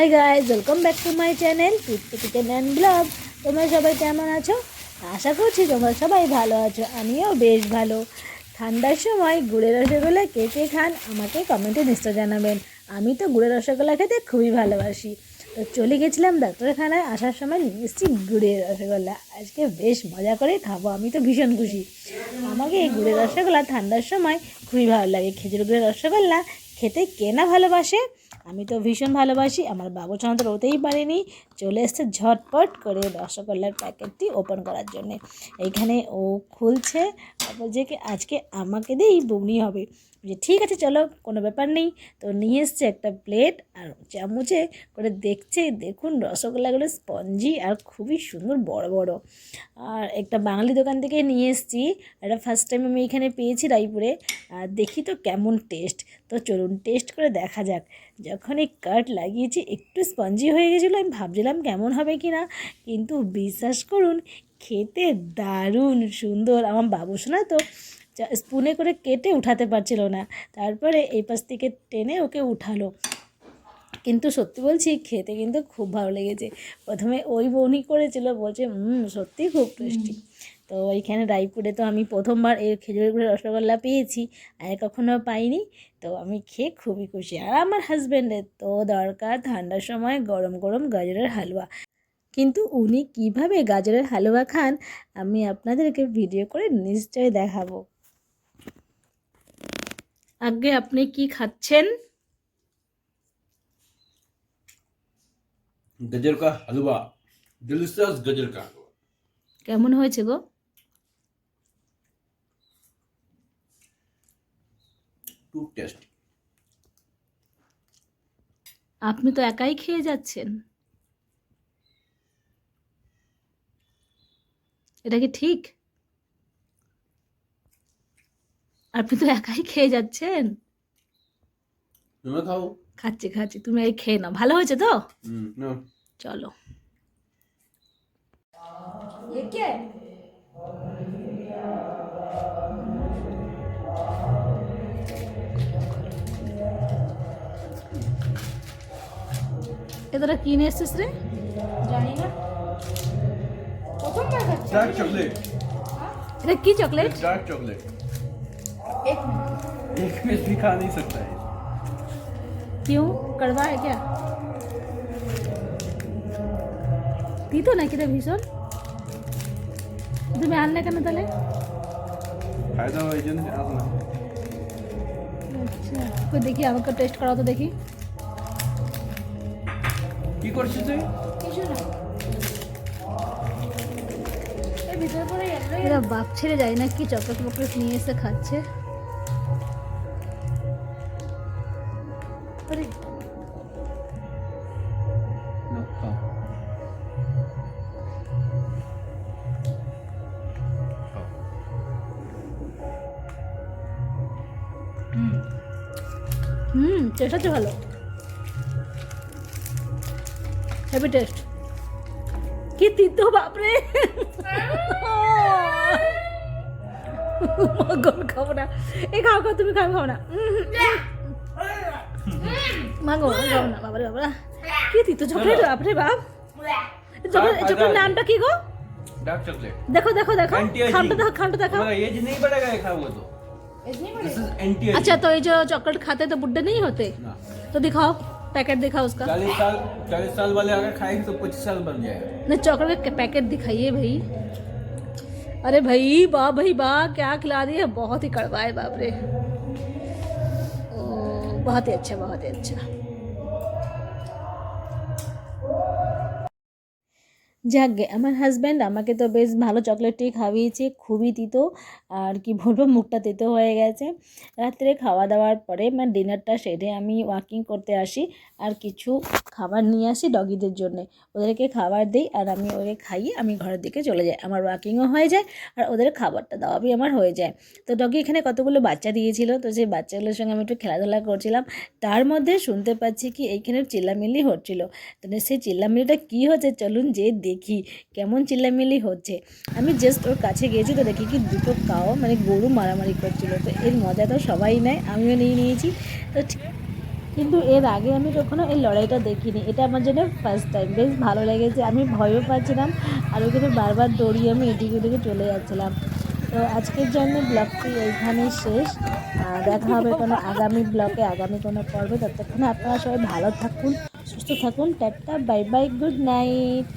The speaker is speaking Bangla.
Hi guys welcome back to my channel kitchen and blog তোমরা সবাই কেমন আছো? আশা করছি তোমরা সবাই ভালো আছো, আমিও বেশ ভালো। ঠান্ডার সময় গুড়ের রসগোল্লা কে কে খান আমাকে কমেন্টে নিশ্চয় জানাবেন। আমি তো গুড়ের রসগোল্লা খেতে খুবই ভালোবাসি। তো চলে গেছিলাম ডাক্তারখানায়, আসার সময় নিয়ে গুড়ের রসগোল্লা। আজকে বেশ মজা করে খাব, আমি তো ভীষণ খুশি। আমাকে এই গুড়ের রসগোল্লা ঠান্ডার সময় খুবই ভালো লাগে। খেজুর গুড়ের রসগোল্লা খেতে কে না ভালোবাসে? আমি তো ভীষণ ভালোবাসি, আমার বাবু তো ওতেই পারেনি। চলে এসছে ঝটপট করে রসগোল্লার প্যাকেটটি ওপেন করার জন্যে। এইখানে ও খুলছে বলছে কি আজকে আমাকে দিয়েই বমি হবে। যে ঠিক আছে, চলো, কোনো ব্যাপার নেই। তো নিয়ে এসছে একটা প্লেট আর চামচে করে দেখছে, দেখুন রসগোল্লাগুলো স্পঞ্জি আর খুবই সুন্দর বড় বড়। আর একটা বাঙালি দোকান থেকে নিয়ে এসেছি। এটা ফার্স্ট টাইম আমি এখানে পেয়েছি রায়পুরে। আর দেখি তো কেমন টেস্ট তো চলুন টেস্ট করে দেখা যাক। যখন এই কাট লাগিয়েছি, একটু স্পঞ্জি হয়ে গেছিল, আমি ভাবছিলাম কেমন হবে কি না। কিন্তু বিশ্বাস করুন, খেতে দারুণ সুন্দর। আমার বাবু শোনা তো স্পুনে করে কেটে উঠাতে পারছিল না। তারপরে এই পাশ থেকে টেনে ওকে উঠালো। কিন্তু সত্যি বলছি, খেতে কিন্তু খুব ভালো লেগেছে। প্রথমে ওই বৌনি করেছিল, বলছে হুম সত্যি খুব টেস্টি তো ওইখানে রায়পুরে তো আমি প্রথমবার এই খেজুরের গুড়ের রসগোল্লা পেয়েছি, আর কখনো পাইনি। তো আমি খেয়ে খুবই খুশি। আর আমার হাজব্যান্ডের তো দরকার ঠান্ডার সময় গরম গরম গাজরের হালুয়া। কিন্তু উনি কীভাবে গাজরের হালুয়া খান, আমি আপনাদেরকে ভিডিও করে নিশ্চয়ই দেখাবো। আগে আপনি কি খাচ্ছেন? গজর কা হালুয়া। ডিলিশিয়াস গজর কা কেমন হয়েছে গো? টু টেস্ট আপনি তো একাই খেয়ে যাচ্ছেন। এটা কি ঠিক? আপনি তো একাই খেয়ে যাচ্ছেন? খাচ্ছি খাচ্ছি। তুমি এই খেয়ে নাও। ভালো হয়েছে তো? চলো। এ তোরা কি নিয়ে এসছিস রে? জানি না। এটা কি চকলেট ডার্ক চকলেট এক মিনিট एक पीस भी खा नहीं सकता है क्यों कड़वा है क्या তিতো নাকি রে ভীষণ তুমি আনলে কেন তাহলে फायदा हो এই জন্য আসলাম আচ্ছা কই দেখি আমাকে টেস্ট করাও তো দেখি কি করছিস তুই কিছু না এর ভিতরে করে এলো এরা বাপ ছেড়ে যায় না কি চকলেট মকলেট নিয়ে এসে খাচ্ছে হুম টেস্ট আছে ভালো হেভি টেস্ট কি তিতো বাপরে মাগন খাবো না এই খাও খাও তুমি খাও খাও না মাগো খাবো না বাবারে বাবা কি তিতো চকলেট বাপরে বাপ চকলেট চকলেট নামটা কি গো डार्क चॉकलेट দেখো দেখো দেখো एंटी খামটা দেখো খামটা দেখো मगर एज नहीं बढ़ेगा ये खाओगे तो अच्छा तो ये जो चॉकलेट खाते तो बुढ़े नहीं होते? तो दिखाओ पैकेट दिखाओ उसका। चालीस साल चालीस साल वाले अगर खाएँगे तो पच्चीस साल बन जाएगा। नहीं चॉकलेट का पैकेट दिखाइए भाई। अरे भाई बाप भाई बाप क्या खिला दिए बहुत ही कड़वा है बाप रे। ओ, बहुत ही अच्छा बहुत ही अच्छा। যাকগে আমার হাজব্যান্ড আমাকে তো বেশ ভালো চকলেটটি খাইয়েছে খুবই তিতো। আর কি বলব, মুখটা তিতো হয়ে গেছে। রাত্রে খাওয়া দাওয়ার পরে মানে ডিনারটা সেরে আমি ওয়াকিং করতে আসি। আর কিছু খাবার নিয়ে আসি ডগিদের জন্যে। ওদেরকে খাবার দিই আর আমি ওকে খাইয়ে আমি ঘরের দিকে চলে যাই। আমার ওয়াকিংও হয়ে যায় আর ওদের খাবারটা দেওয়াবি আমার হয়ে যায়। তো ডগি এখানে কতগুলো বাচ্চা দিয়েছিল? তো সেই বাচ্চাগুলোর সঙ্গে আমি একটু খেলাধুলা করছিলাম। তার মধ্যে শুনতে পাচ্ছি কি এইখানে চিল্লামিল্লি হচ্ছিল। তো সেই চিল্লামিল্লিটা কী হচ্ছে? চলুন যে দেখি কেমন চিল্লামিল্লি হচ্ছে। আমি জাস্ট ওর কাছে গিয়েছি তো দেখি কি দুটো কাও মানে গরু মারামারি করছিল। তো এর মজা তো সবাই নেয়, আমিও নিয়ে নিয়েছি। তো কিন্তু এর আগে আমি কখনো এই লড়াইটা দেখিনি। এটা আমার জন্য ফার্স্ট টাইম বেশ ভালো লেগেছে। আমি ভয়ও পাচ্ছিলাম আর ওখানে বারবার দৌড়িয়ে আমি এদিকে ওদিকে চলে যাচ্ছিলাম। তো আজকের জন্য ব্লগটি এইখানেই শেষ। দেখা হবে কোনো আগামী ব্লগে, আগামী কোনো পর্বে। ততক্ষণে আপনারা সবাই ভালো থাকুন, সুস্থ থাকুন। Tata bye bye good night